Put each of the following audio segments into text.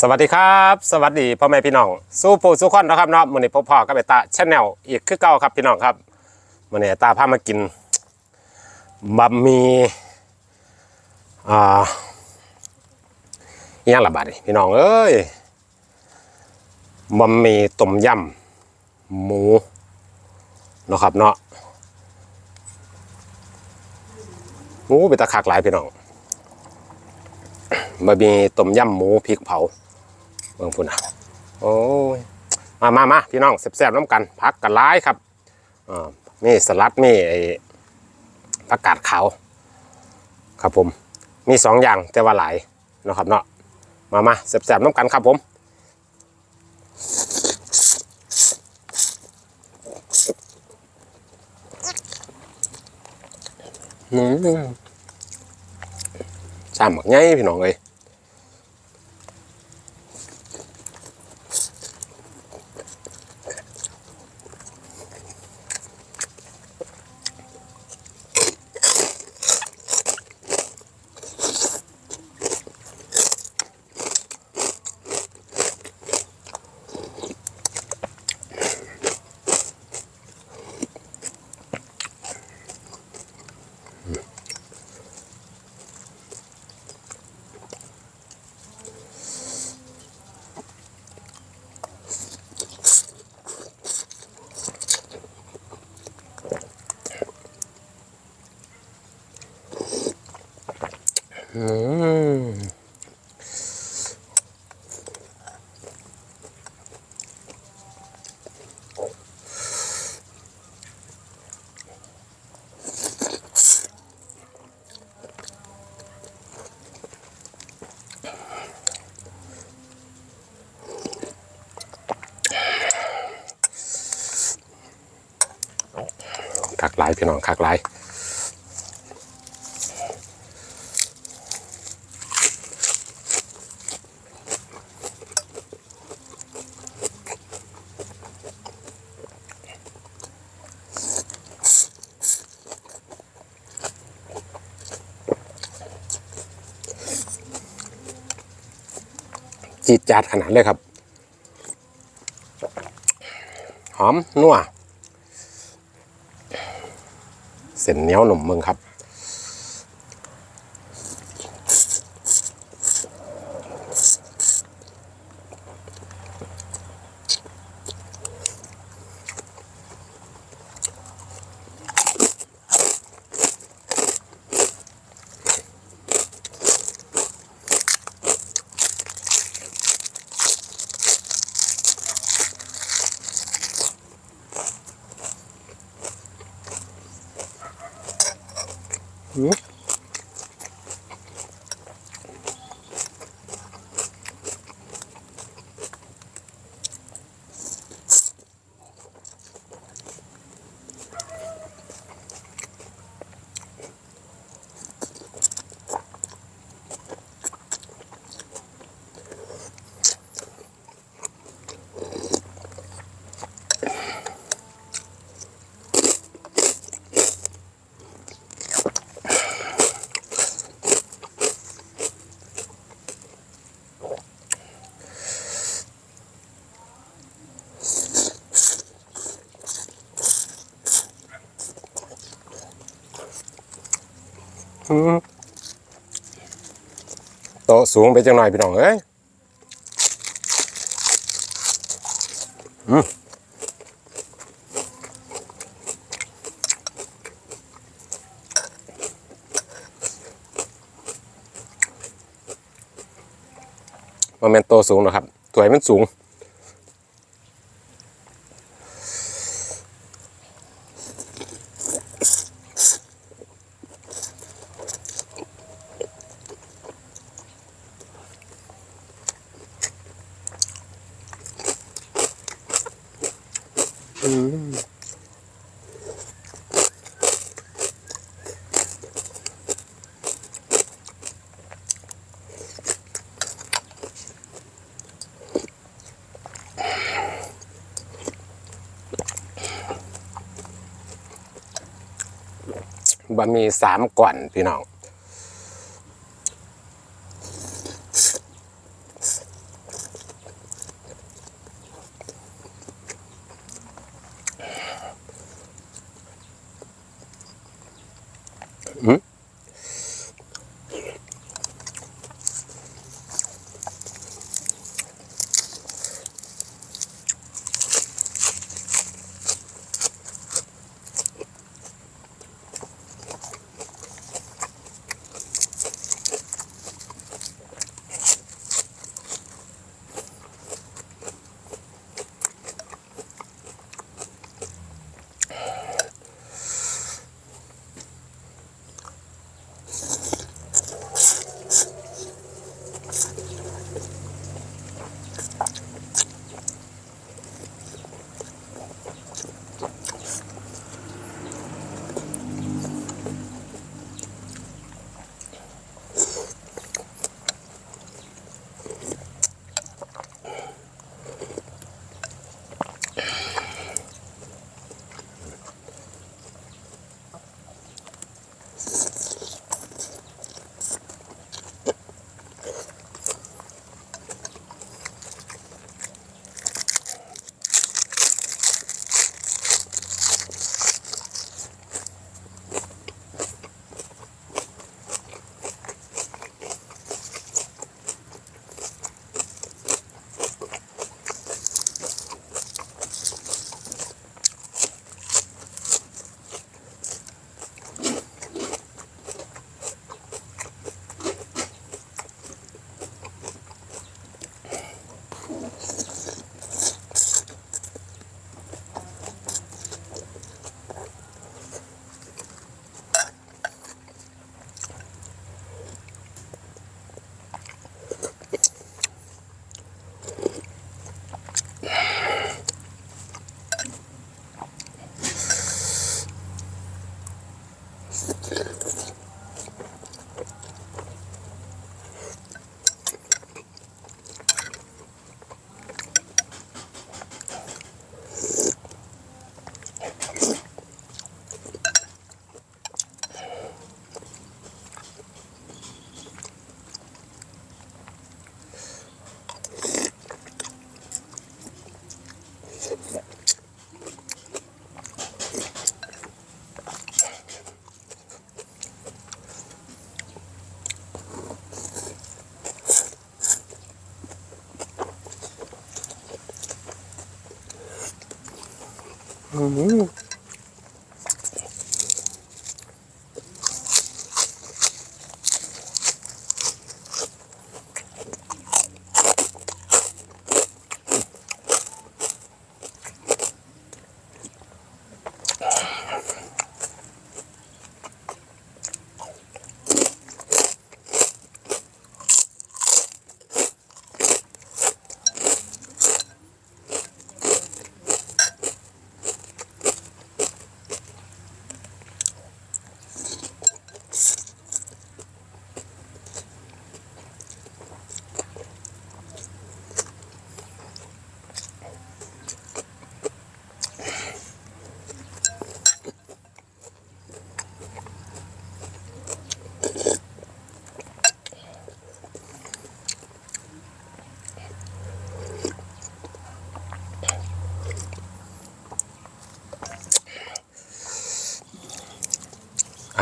สวัสดีครับ สวัสดีพ่อแม่พี่น้อง สู้ผู้สู้คนนะครับเนาะมื้อนี้พบพ่อกับเบตาชาแนลอีกคือเก่าครับพี่น้องครับมื้อนี้ตาพามากินบะหมี่อ่าอหยังละบาดนี่พี่น้องเอ้ยบะหมี่ต้มยำหมูนะครับเนาะหมูเป็นตะคักหลายพี่น้องบะหมี่ต้มยำหมูพริกเผา เบิ่งพุ่นอะโอ้ยมามามาพี่น้องแซ่บๆน้ำกันพักกันร้ายครับอ่ามีสลัดมีไอ้ผักกาดขาวครับผม มีสองอย่างแต่ว่าหลายเนาะครับเนาะมามาแซ่บๆน้ำกันครับผมอืมสามหมักไงพี่น้องเอ้ย คักหลายพี่น้องคักหลาย จีดจาดขนาดเลยครับ หอมนัวเส้นเหนียวหนุ่มมึงครับ โตสูงไปจังหน่อยพี่น้องเอ้ยมันเป็นโตสูงนะครับถวยมันสูง บะหมี่สามก่อนพี่น้อง No?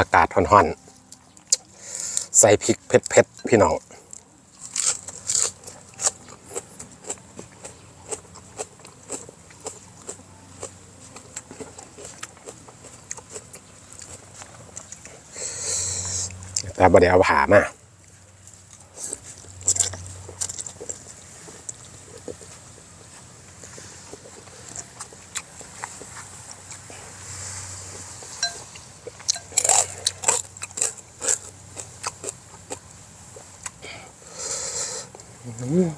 อากาศห่อนๆ ใส่พริกเผ็ดๆ พี่น้องแต่บ่ได้เอาผ่ามา 能啊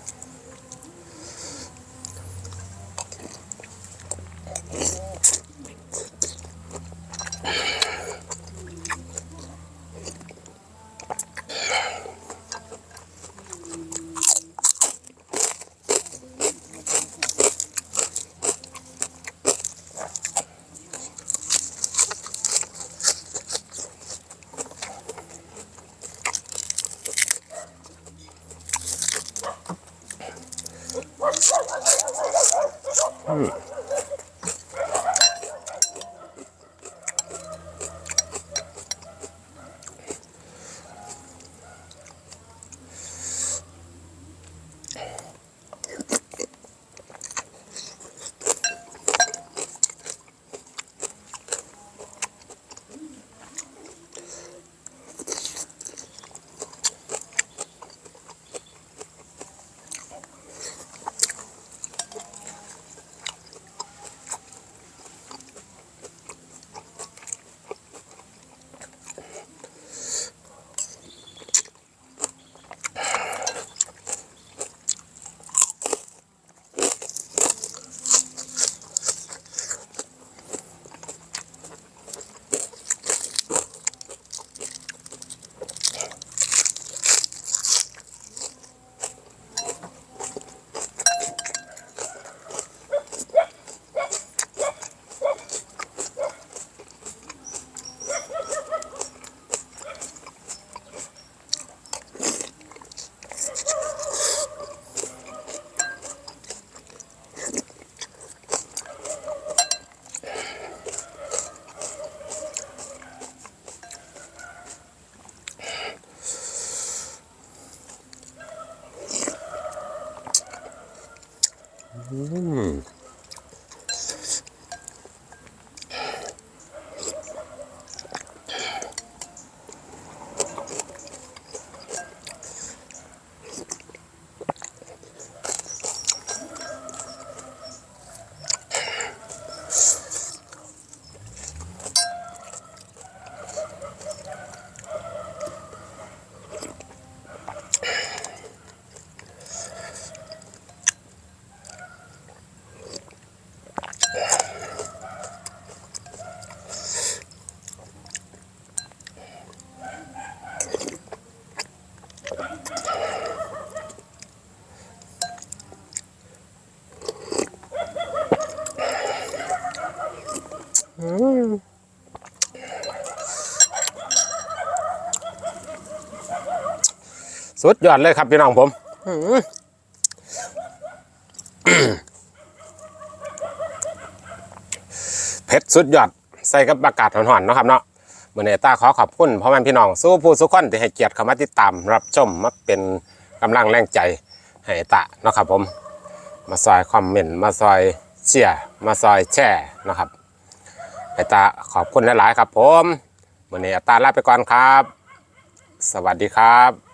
Mm-hmm. สุดยอดเลยครับพี่น้องผมเผ็ดสุดยอดใส่กับอากาศหอนๆเนาะครับเนาะเมื่อนี้ตาขอขอบคุณพ่อแม่พี่น้อง สู้ผู้สุขคนที่ให้เกียรติเข้ามาติดตาม รับชมมาเป็นกำลังแรงใจให้ตาเนาะครับผม มาซอยคอมเมนต์มาซอยเชียร์มาซอยแชร์นะครับไอตาขอบคุณหลาย ๆ ครับผมวันนี้อตาลาไปก่อนครับ สวัสดีครับ